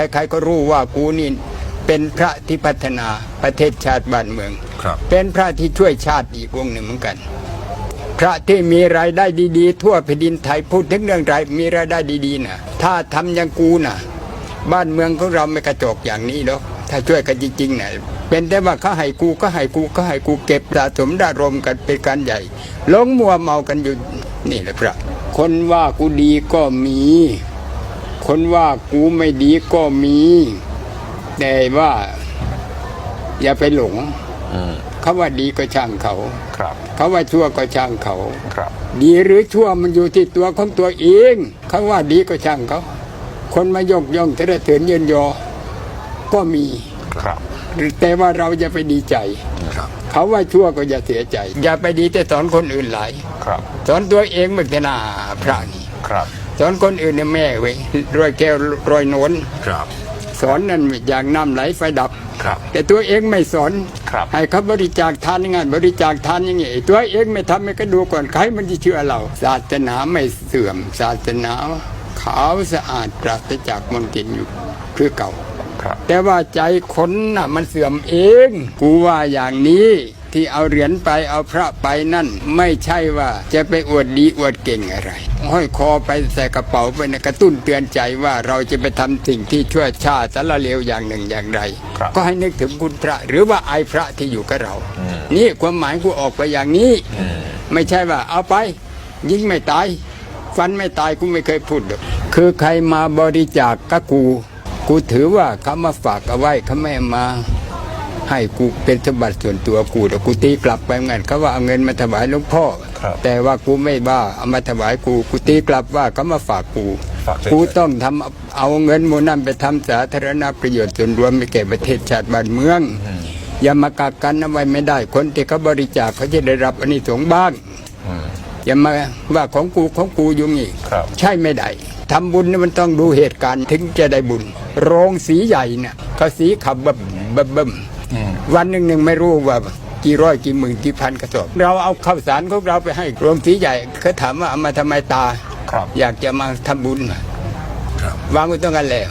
ใครๆก็รู้ว่ากูนี่เป็นพระที่พัฒนาประเทศชาติบ้านเมือง ครับ เป็นพระที่ช่วยชาติอีกวงหนึ่งเหมือนกัน พระที่มีรายได้ดีๆ ทั่วแผ่นดินไทยพูดถึงเรื่องรายมีรายได้ดีๆนะถ้าทำอย่างกูนะบ้านเมืองของเราไม่กระจอกอย่างนี้หรอกถ้าช่วยกันจริงๆนะเป็นแต่ว่าเขาให้กูก็ให้กูก็ให้กูเก็บสะสมระดมกันเป็นการใหญ่หลงมัวเมากันอยู่นี่แหละพระ คนว่ากูดีก็มี คนว่ากูไม่ดีก็มี แต่ว่า อย่าไปหลงอืมเขาว่าดีก็ช่างเขา ครับ เขาว่าชั่วก็ช่างเขา ครับ ดีหรือชั่วมันอยู่ที่ตัวของตัวเอง เขาว่าดีก็ช่างเขา คนมายกย่องเทระเถินเยินยอ ก็มี ครับ แต่ว่าเราอย่าไปดีใจ ครับ เขาว่าชั่วก็อย่าเสียใจ อย่าไปดีแต่สอนคนอื่นหลาย ครับ สอนตัวเองไม่เป็นหนาพระนี่ ครับ สอนคนอื่นเนี่ยแม่เว้ยรอยแก้วรอยโนนครับ สอนนั่นอย่างน้ำไหลไฟดับ ครับ แต่ตัวเองไม่สอนครับ ให้เขาบริจาคทานยังไงบริจาคทานอยังไงตัวเองไม่ทำให้ก็ดูก่อนใครมันจะเชื่อเรา ศาสนาไม่เสื่อม ศาสนาขาวสะอาดปราศจากมลทินอยู่คือเก่า ครับ แต่ว่าใจคนน่ะมันเสื่อมเอง กูว่าอย่างนี้ที่เอาเหรียญไปเอาพระไปนั่น ไม่ใช่ว่าจะไปอวดดีอวดเก่งอะไร ห้อยคอไปใส่กระเป๋าไปนะกระตุ้นเตือนใจว่าเราจะไปทำสิ่งที่ช่วยชาติสารเลวอย่างหนึ่งอย่างใดครับก็ให้นึกถึงคุณพระ หรือว่าไอพระที่อยู่กับเราอืมนี่ความหมายกูออกไปอย่างนี้อืมไม่ใช่ว่าเอาไป ยิงไม่ตายฟันไม่ตายกูไม่เคยพูดหรอกคือใครมาบริจาคกับกู กูถือว่าเขามาฝากเอาไว้เขาไม่มาให้กูเป็นสมบัติส่วนตัวกูแต่กูตีกลับไปเหมือนกันเขาว่าเอาเงินมาถวายหลวงพ่อ ครับแต่ว่ากูไม่บ้าเอามาถวายกูกูตีกลับว่าเขามาฝากกู ฝากเฉยๆ กูต้องทำเอาเงินโมนั่นไปทำสาธารณประโยชน์ส่วนรวมไปแก่ประเทศชาติบ้านเมืองอย่ามากักกันเอาไว้ไม่ได้ คนที่เขาบริจาคเขาจะได้รับอันนี้สงส์บ้าง อืม อย่ามาว่าของกูของกูอยู่นี่ครับ ใช่ไม่ได้ทำบุญนี่มันต้องดูเหตุการณ์ถึงจะได้บุญ โรงสีใหญ่เนี่ยเขาสีขับเบิ่มเบิ่มเบิ่มอืมวันหนึ่งหนึ่งไม่รู้ว่ากี่ร้อยกี่หมื่นกี่พันกระสอบเราเอาข้าวสารของเราไปให้โรงสีใหญ่เขาถามว่าเอามาทำไมตาครับอยากจะมาทำบุญครับวางไว้ตรงกันแหละ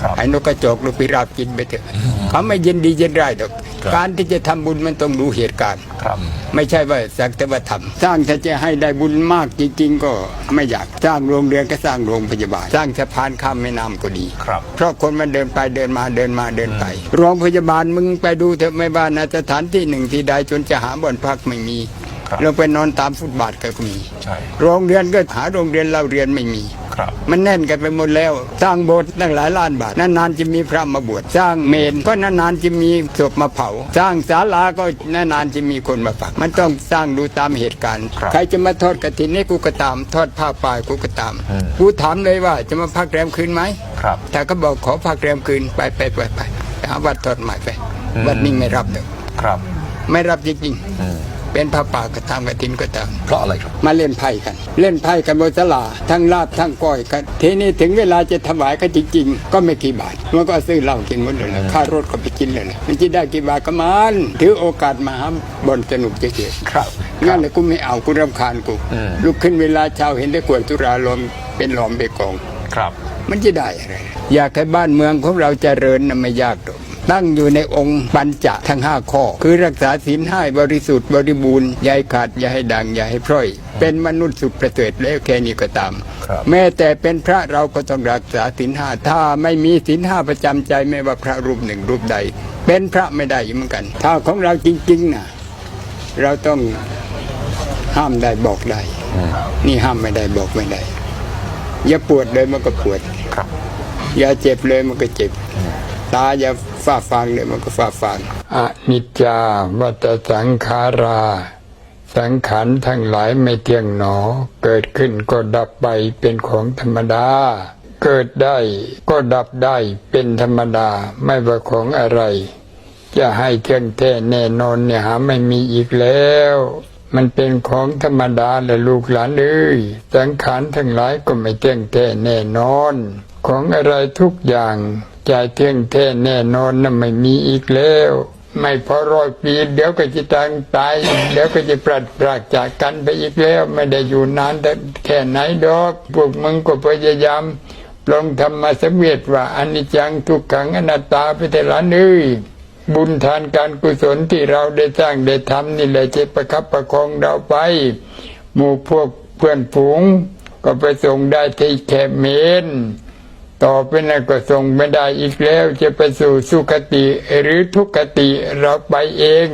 ครับให้นกกระจอกนกพิราบกินไปเถอะเขาไม่ยินดียินร้ายดอก ครับ การที่จะทำบุญมันต้องดูเหตุการณ์ ครับไม่ใช่ว่าสักแต่ว่าทำสร้างถ้าจะให้ได้บุญมากจริง ๆ ก็ไม่อยากสร้างโรงเรือนก็สร้างโรงพยาบาล สร้างสะพานข้ามแม่น้ำก็ดี ครับ เพราะคนมันเดินไปเดินมาเดินมาเดินไป โรงพยาบาลมึงไปดูเถอะไม่บ้านนะสถานที่หนึ่งที่ใดจนจะหาบ่อนพักไม่มีครับ ลงไปนอนตามฟุตบาทก็มี ใช่ โรงเรียนก็หาโรงเรียนเราเรียนไม่มี ครับ มันแน่นกันไปหมดแล้ว สร้างโบสถ์ตั้งหลายล้านบาทนานๆจะมีพระมาบวชสร้างเมนก็นานๆจะมีศพมาเผา สร้างศาลาก็นานๆจะมีคนมาฝักมันต้องสร้างดูตามเหตุการณ์ครับใครจะมาทอดกระถินให้กูก็ตาม ทอดผ้าป่ากูก็ตามอืมกูถามเลยว่าจะมาพักแรมคืนไหมครับถ้าก็บอกขอพักแรมคืนไปไปไปไปไปหาวัดทอดใหม่ไปอืมวัดนี้ไม่รับเด้อครับ ไม่รับจริงอืมๆ เป็นผ้าป่าก็ตามกระถินก็ตามเพราะอะไรครับ มาเล่นไพ่กัน เล่นไพ่กันบนสลาทั้งลาบทั้งก้อยกันทีนี้ถึงเวลาจะถวายก็จริงๆ ก็ไม่กี่บาทมันก็ซื้อเหล้ากินหมดเลยนะค่ารถก็ไปกินเลยนะมันจะได้กี่บาทก็มันถือโอกาสมาหาบนสนุกเฉยๆครับงั้นเลยกูไม่เอากูรำคาญกูอืมลุกขึ้นเวลาเช้าเห็นได้ขวดสุราลมเป็นหลอมไปกองครับ มันจะได้อะไร อยากให้บ้านเมืองของเราเจริญนะไม่ยากหรอก ตั้งอยู่ในองค์ปัญจะทั้งห้าข้อ คือรักษาศีลห้าบริสุทธิ์บริบูรณ์อย่าให้ขาดอย่าให้ดังอย่าให้พร่อย เป็นมนุษย์สุดประเสริฐแล้วแค่นี้ก็ตามครับแม้แต่เป็นพระเราก็ต้องรักษาศีลห้าถ้าไม่มีศีลห้าประจำใจไม่ว่าพระรูปหนึ่งรูปใด เป็นพระไม่ได้อยู่เหมือนกัน ถ้าของเราจริงๆนะเราต้องห้ามได้บอกได้อืมนี่ห้ามไม่ได้บอกไม่ได้ อย่าปวดเลยมันก็ปวดครับอย่าเจ็บเลยมันก็เจ็บ ตาอย่า ฝ้าฟางเลยมันก็ฝ้าฟางอนิจจาวัตสังขารา สังขารทั้งหลายไม่เที่ยงหนอ เกิดขึ้นก็ดับไปเป็นของธรรมดา เกิดได้ก็ดับได้เป็นธรรมดาไม่ว่าของอะไร จะให้เที่ยงแท้แน่นอนเนี่ยหาไม่มีอีกแล้วมันเป็นของธรรมดาแหละลูกหลานเอ้ยสังขารทั้งหลายก็ไม่เที่ยงแท้แน่นอน ของอะไรทุกอย่าง จเที่ยงแท้แน่นอนน่ะไม่มีอีกแล้ว ไม่พอร้อยปี เดี๋ยวก็จะตายตาย เดี๋ยวก็จะปราดปรากจากกันไปอีกแล้ว ไม่ได้อยู่นานแต่แค่ไหนดอก พวกมึงก็พยายามลงธรรมสังเวชว่าอนิจจังทุกขังอนัตตาพิเทลานเอ้ยบุญทานการกุศลที่เราได้สร้างได้ทำนี่แหละจะประคับประคองเราไป หมู่พวกเพื่อนฝูง ก็ไปส่งได้ที่แคมเมน ต่อไปนั้นก็ส่งไม่ได้อีกแล้ว จะไปสู่สุคติหรือทุกขติเราไปเอง